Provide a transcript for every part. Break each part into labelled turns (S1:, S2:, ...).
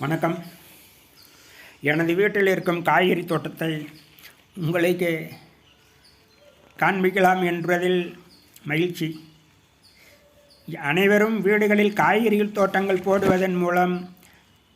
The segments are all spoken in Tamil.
S1: வணக்கம். எனது வீட்டில் இருக்கும் காய்கறி தோட்டத்தை உங்களுக்கு காண்பிக்கலாம் என்பதில் மகிழ்ச்சி. அனைவரும் வீடுகளில் காய்கறிகள் தோட்டங்கள் போடுவதன் மூலம்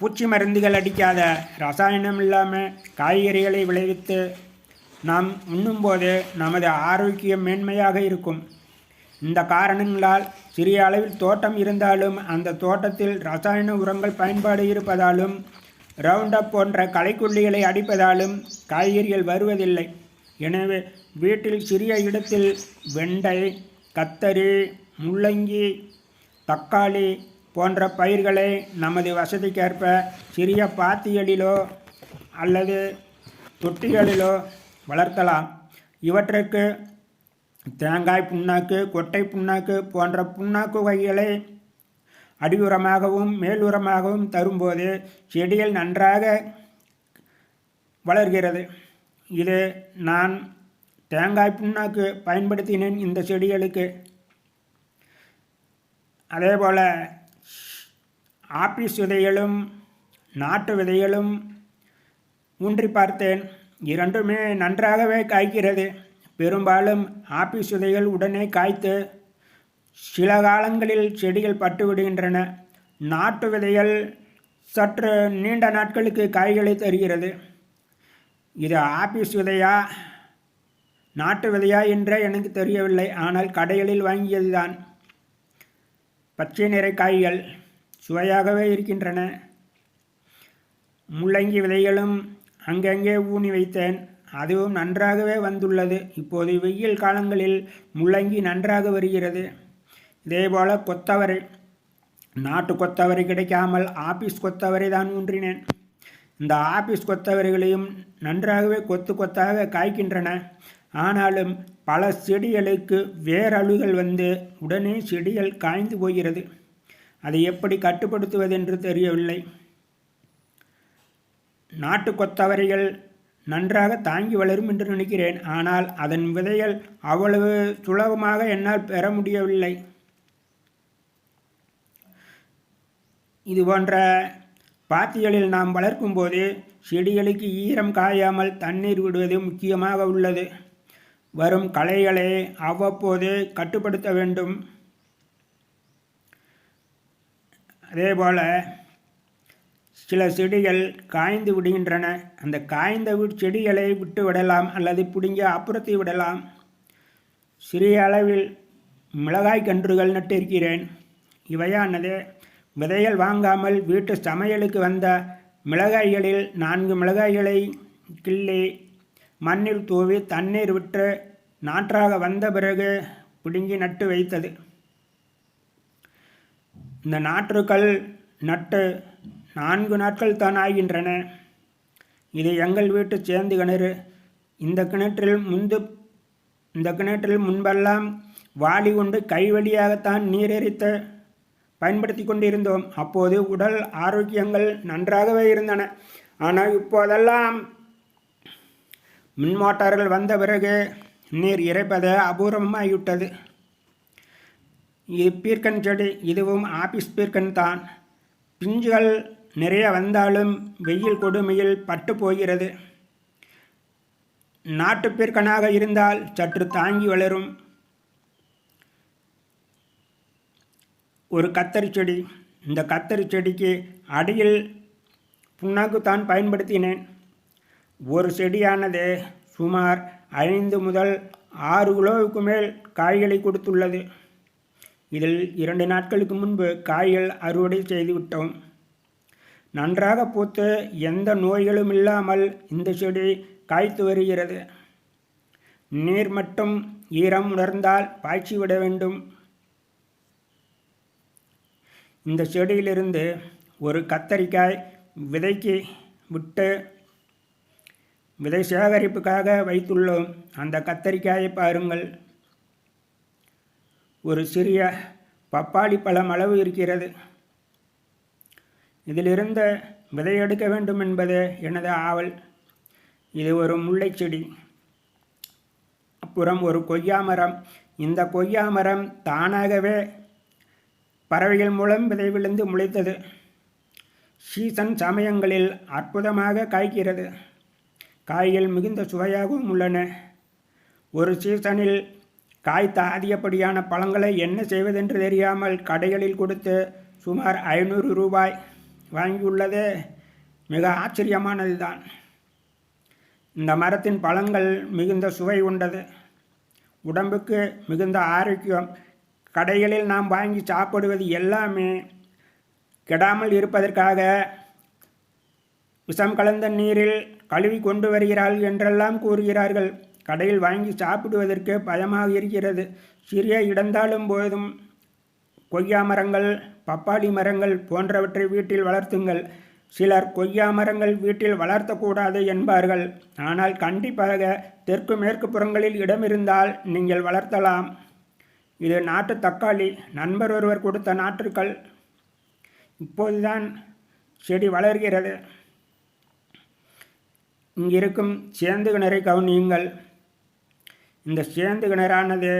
S1: பூச்சி மருந்துகள் அடிக்காத ரசாயனம் இல்லாமல் காய்கறிகளை விளைவித்து நாம் உண்ணும்போது நமது ஆரோக்கியம் மேன்மையாக இருக்கும். இந்த காரணங்களால் சிறிய அளவில் தோட்டம் இருந்தாலும் அந்த தோட்டத்தில் ரசாயன உரங்கள் பயன்பாடு இருப்பதாலும் ரவுண்டப் போன்ற களைக்கொல்லிகளை அடிப்பதாலும் காய்கறிகள் வருவதில்லை. எனவே வீட்டில் சிறிய இடத்தில் வெண்டை கத்தரி முள்ளங்கி தக்காளி போன்ற பயிர்களை நமது வசதிக்கேற்ப சிறிய பாத்திகளிலோ அல்லது தொட்டிகளிலோ வளர்க்கலாம். இவற்றுக்கு தேங்காய் புண்ணாக்கு கொட்டை புண்ணாக்கு போன்ற புண்ணாக்கு வகைகளை அடியுரமாகவும் மேலுரமாகவும் தரும்போது செடிகள் நன்றாக வளர்கிறது. இது நான் தேங்காய் புண்ணாக்கு பயன்படுத்தினேன் இந்த செடிகளுக்கு. அதேபோல் ஆப்பிஸ் விதைகளும் நாட்டு விதைகளும் ஊன்றி பார்த்தேன். இரண்டுமே நன்றாகவே காய்க்கிறது பெரும்பாலும் ஆப்பிஸ் விதைகள் உடனே காய்த்து சில காலங்களில் செடிகள் பட்டு விடுகின்றன நாட்டு விதைகள் சற்று நீண்ட நாட்களுக்கு காய்களை தருகிறது. இது ஆப்பிஸ் விதையா நாட்டு விதையா என்றே எனக்கு தெரியவில்லை. ஆனால் கடைகளில் வாங்கியதுதான். பச்சை நிற காய்கள் சுவையாகவே இருக்கின்றன. முள்ளங்கி விதைகளும் அங்கங்கே ஊனி வைத்தேன். அதுவும் நன்றாகவே வந்துள்ளது. இப்போது வெயில் காலங்களில் முள்ளங்கி நன்றாக வருகிறது. இதேபோல் கொத்தவரை நாட்டு கொத்தவரை கிடைக்காமல் ஆபீஸ் கொத்தவரை தான் ஊன்றினேன். இந்த ஆபீஸ் கொத்தவரைகளையும் நன்றாகவே கொத்து கொத்தாக காய்க்கின்றன. ஆனாலும் பல செடிகளுக்கு வேரழுகள் வந்து உடனே செடிகள் காய்ந்து போகிறது. அதை எப்படி கட்டுப்படுத்துவது என்று தெரியவில்லை. நாட்டு கொத்தவரைகள் நன்றாக தாங்கி வளரும் என்று நினைக்கிறேன். ஆனால் அதன் விதைகள் அவ்வளவு சுலபமாக என்னால் பெற முடியவில்லை. இது போன்ற பாத்திகளில் நாம் வளர்க்கும்போது செடிகளுக்கு ஈரம் காயாமல் தண்ணீர் விடுவது முக்கியமாக உள்ளது. வரும் களைகளை அவ்வப்போது கட்டுப்படுத்த வேண்டும். அதேபோல் சில செடிகள் காய்ந்து விடுகின்றன. அந்த காய்ந்த செடிகளை விட்டு விடலாம் அல்லது பிடுங்கி அப்புறத்தி விடலாம். சிறிய அளவில் மிளகாய் கன்றுகள் நட்டிருக்கிறேன். இவையானது விதைகள் வாங்காமல் வீட்டு சமையலுக்கு வந்த மிளகாய்களில் நான்கு மிளகாய்களை கிள்ளி மண்ணில் தூவி தண்ணீர் விட்டு நாற்றாக வந்த பிறகு பிடுங்கி நட்டு வைத்தது. இந்த நாற்றுக்கள் நட்டு நான்கு நாட்கள் தான் ஆகின்றன. இது எங்கள் வீட்டு சேர்ந்து கிணறு. இந்த கிணற்றில் முந்து இந்த கிணற்றில் முன்பெல்லாம் வாளி கொண்டு கை வழியாகத்தான் நீரெரித்து பயன்படுத்தி கொண்டிருந்தோம். அப்போது உடல் ஆரோக்கியங்கள் நன்றாகவே இருந்தன. ஆனால் இப்போதெல்லாம் மின் மோட்டார்கள் வந்த பிறகு நீர் இறைப்பது அபூர்வமாகிவிட்டது. இது பீர்க்கன் செடி இதுவும் ஆபீஸ் பீர்க்கன் தான். பிஞ்சுகள் நிறைய வந்தாலும் வெயில் கொடுமையில் பட்டு போகிறது நாட்டுப்பிற்கனாக இருந்தால் சற்று தாங்கி வளரும். ஒரு கத்தரி செடி. இந்த கத்தரி செடிக்கு அடியில் புண்ணாக்கு தான் பயன்படுத்தினேன். ஒரு செடியானது சுமார் ஐந்து முதல் ஆறு கிலோவுக்கு மேல் காய்களை கொடுத்துள்ளது. இதில் இரண்டு நாட்களுக்கு முன்பு காய்கள் அறுவடை செய்துவிட்டோம். நன்றாக பூத்து எந்த நோய்களும் இல்லாமல் இந்த செடி காய்த்து வருகிறது. நீர் மட்டும் ஈரம் உணர்ந்தால் பாய்ச்சி விட வேண்டும். இந்த செடியிலிருந்து ஒரு கத்தரிக்காய் விதைக்கு விட்டு விதை சேகரிப்புக்காக வைத்துள்ளோம். அந்த கத்தரிக்காயை பாருங்கள். ஒரு சிறிய பப்பாளி பழம் அளவு இருக்கிறது. இதிலிருந்து விதையெடுக்க வேண்டும் என்பது எனது ஆவல். இது ஒரு முல்லை செடி. அப்புறம் ஒரு கொய்யா மரம். இந்த கொய்யா மரம் தானாகவே பறவைகள் மூலம் விதை விழுந்து முளைத்தது. சீசன் சமயங்களில் அற்புதமாக காய்க்கிறது காய்கள் மிகுந்த சுவையாகவும் உள்ளன. ஒரு சீசனில் காய்த்த அதிகப்படியான பழங்களை என்ன செய்வதென்று தெரியாமல் கடைகளில் கொடுத்து சுமார் ஐநூறு ரூபாய் வாங்கியுள்ளது மிக ஆச்சரியமானது தான் இந்த மரத்தின் பழங்கள் மிகுந்த சுவை உண்டது. உடம்புக்கு மிகுந்த ஆரோக்கியம். கடைகளில் நாம் வாங்கி சாப்பிடுவது எல்லாமே கெடாமல் இருப்பதற்காக விஷம் கலந்த நீரில் கழுவி கொண்டு வருகிறார்கள் என்றெல்லாம் கூறுகிறார்கள். கடையில் வாங்கி சாப்பிடுவதற்கு பயமாக இருக்கிறது. சிறிய இடந்தாலும் போதும். கொய்யா மரங்கள் பப்பாளி மரங்கள் போன்றவற்றை வீட்டில் வளர்த்துங்கள். சிலர் கொய்யா மரங்கள் வீட்டில் வளர்த்தக்கூடாது என்பார்கள். ஆனால் கண்டிப்பாக தெற்கு மேற்கு புறங்களில் இடம் இருந்தால் நீங்கள் வளர்த்தலாம். இது நாட்டு தக்காளி. நண்பர் ஒருவர் கொடுத்த நாற்றுக்கள் இப்போதுதான் செடி வளர்கிறது. இங்கிருக்கும் சேந்து கிணறை கவனியுங்கள். இந்த சேந்து கிணறானது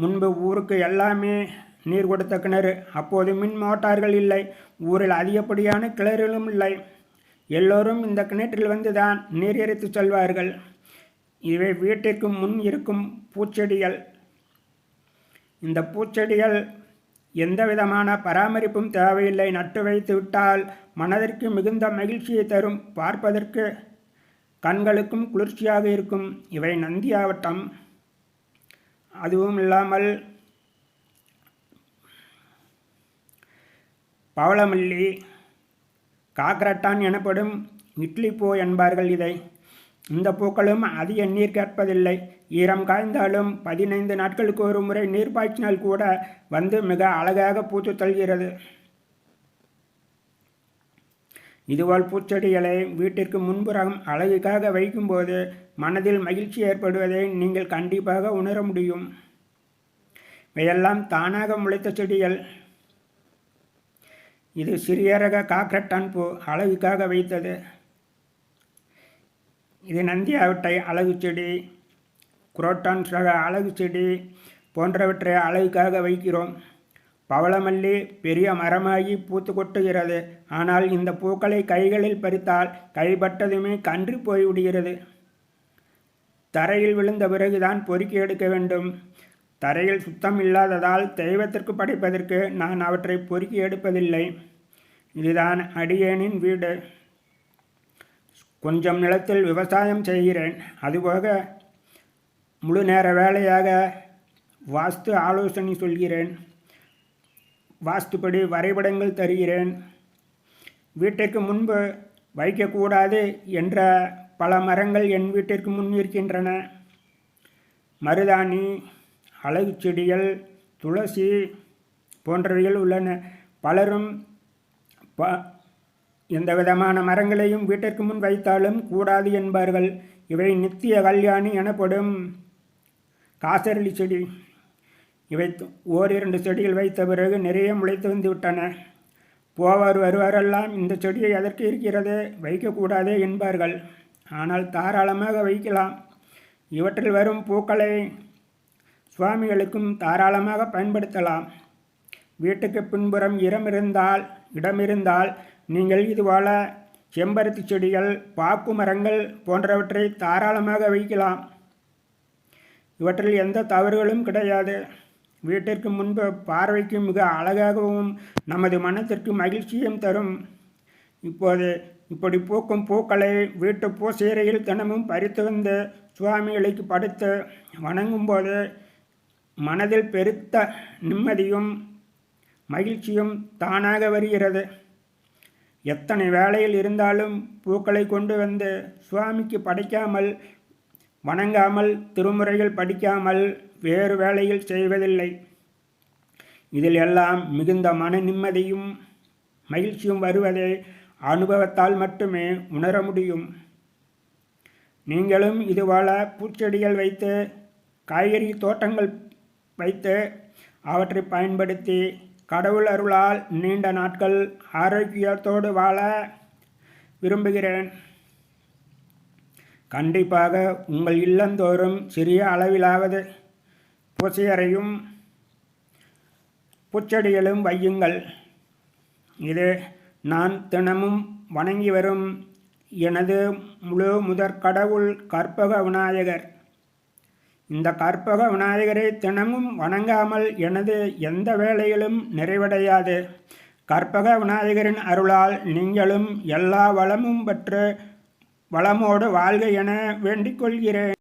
S1: முன்பு ஊருக்கு எல்லாமே நீர் கொடுத்த கிணறு அப்போது மின் மோட்டார்கள் இல்லை. ஊரில் அதிகப்படியான கிணறுகளும் இல்லை. எல்லோரும் இந்த கிணற்றில் வந்து தான் நீர் எரித்து செல்வார்கள். இவை வீட்டிற்கு முன் இருக்கும் பூச்செடிகள். இந்த பூச்செடிகள் எந்த விதமான பராமரிப்பும் தேவையில்லை. நட்டு வைத்து விட்டால் மனதிற்கு மிகுந்த மகிழ்ச்சியை தரும். பார்ப்பதற்கு கண்களுக்கும் குளிர்ச்சியாக இருக்கும். இவை நந்தியாவட்டம். அதுவும் இல்லாமல் பவளமல்லி காக்ரட்டான் எனப்படும் இட்லி பூ என்பார்கள் இதை. இந்த பூக்களும் அதிக நீர் கேட்பதில்லை ஈரம் காய்ந்தாலும் பதினைந்து நாட்களுக்கு ஒரு முறை நீர் பாய்ச்சினால் கூட வந்து மிக அழகாக பூத்து தள்கிறது இதுபோல் பூச்செடிகளை வீட்டிற்கு முன்புறம் அழகுக்காக வைக்கும்போது மனதில் மகிழ்ச்சி ஏற்படுவதை நீங்கள் கண்டிப்பாக உணர முடியும். இவையெல்லாம் தானாக முளைத்த செடிகள். இது சிறிய ரக காக்கரட்டான் பூ அழகுக்காக வைத்தது. இது நந்தியாவட்டை அழகு செடி குரோட்டான் சக அழகு செடி போன்றவற்றை அழகுக்காக வைக்கிறோம். பவளமல்லி பெரிய மரமாகி பூத்து கொட்டுகிறது. ஆனால் இந்த பூக்களை கைகளில் பறித்தால் கைப்பட்டதுமே கன்றி போய்விடுகிறது தரையில் விழுந்த பிறகுதான் பொறுக்கி எடுக்க வேண்டும். தரையில் சுத்தம் இல்லாததால் தெய்வத்திற்கு படைப்பதற்கு நான் அவற்றை பொறுக்கி எடுப்பதில்லை. இதுதான் அடியேனின் வீடு. கொஞ்சம் நிலத்தில் விவசாயம் செய்கிறேன். அதுபோக முழு நேர வேலையாக வாஸ்து ஆலோசனை சொல்கிறேன். வாஸ்துப்படி வரைபடங்கள் தருகிறேன். வீட்டிற்கு முன்பு வைக்கக்கூடாது என்ற பல மரங்கள் என் வீட்டிற்கு முன் இருக்கின்றன. மருதாணி அழகு செடிகள் துளசி போன்றவைகள் உள்ளன. பலரும் ப எந்த விதமான மரங்களையும் வீட்டிற்கு முன் வைத்தாலும் கூடாது என்பார்கள். இவை நித்திய கல்யாணி எனப்படும் காசரளி செடி. இவை ஓரிரண்டு செடிகள் வைத்த பிறகு நிறைய முளைத்து வந்து விட்டன. போவார் வருவாரெல்லாம் இந்த செடியை எதற்கு இருக்கிறது வைக்கக்கூடாதே என்பார்கள். ஆனால் தாராளமாக வைக்கலாம். இவற்றில் வரும் பூக்களை சுவாமிகளுக்கும் தாராளமாக பயன்படுத்தலாம். வீட்டுக்கு பின்புறம் இடம் இருந்தால் இடமிருந்தால் நீங்கள் இதுபோல செம்பருத்தி செடிகள் பாக்கு மரங்கள் போன்றவற்றை தாராளமாக வைக்கலாம். இவற்றில் எந்த தவறுகளும் கிடையாது. வீட்டிற்கு முன்பு பார்வைக்கு மிக அழகாகவும் நமது மனத்திற்கு மகிழ்ச்சியும் தரும். இப்போது இப்படி பூக்கும் பூக்களை வீட்டு பூசேரையில் தினமும் பறித்து வந்து சுவாமிகளுக்கு படுத்து வணங்கும்போது மனதில் பெருத்த நிம்மதியும் மகிழ்ச்சியும் தானாக வருகிறது. எத்தனை வேலையில் இருந்தாலும் பூக்களை கொண்டு வந்து சுவாமிக்கு படைக்காமல் வணங்காமல் திருமுறைகள் படிக்காமல் வேறு வேலையில் செய்வதில்லை. இதில் எல்லாம் மிகுந்த மன நிம்மதியும் மகிழ்ச்சியும் வருவதை அனுபவத்தால் மட்டுமே உணர முடியும். நீங்களும் இதுபோல பூச்செடிகள் வைத்து காய்கறி தோட்டங்கள் வைத்து அவற்றை பயன்படுத்தி கடவுள் அருளால் நீண்ட நாட்கள் ஆரோக்கியத்தோடு வாழ விரும்புகிறேன். கண்டிப்பாக உங்கள் இல்லந்தோறும் சிறிய அளவிலாவது பூசையறையும் பூச்செடிகளும் வையுங்கள். இது நான் தினமும் வணங்கி வரும் எனது முழு முதற் கடவுள் கற்பக விநாயகர். இந்த கற்பக விநாயகரை தினமும் வணங்காமல் எனது எந்த வேலையிலும் நிறைவடையாது. கற்பக விநாயகரின் அருளால் நீங்களும் எல்லா வளமும் பெற்று வளமோடு வாழ்க என வேண்டிக் கொள்கிறேன்.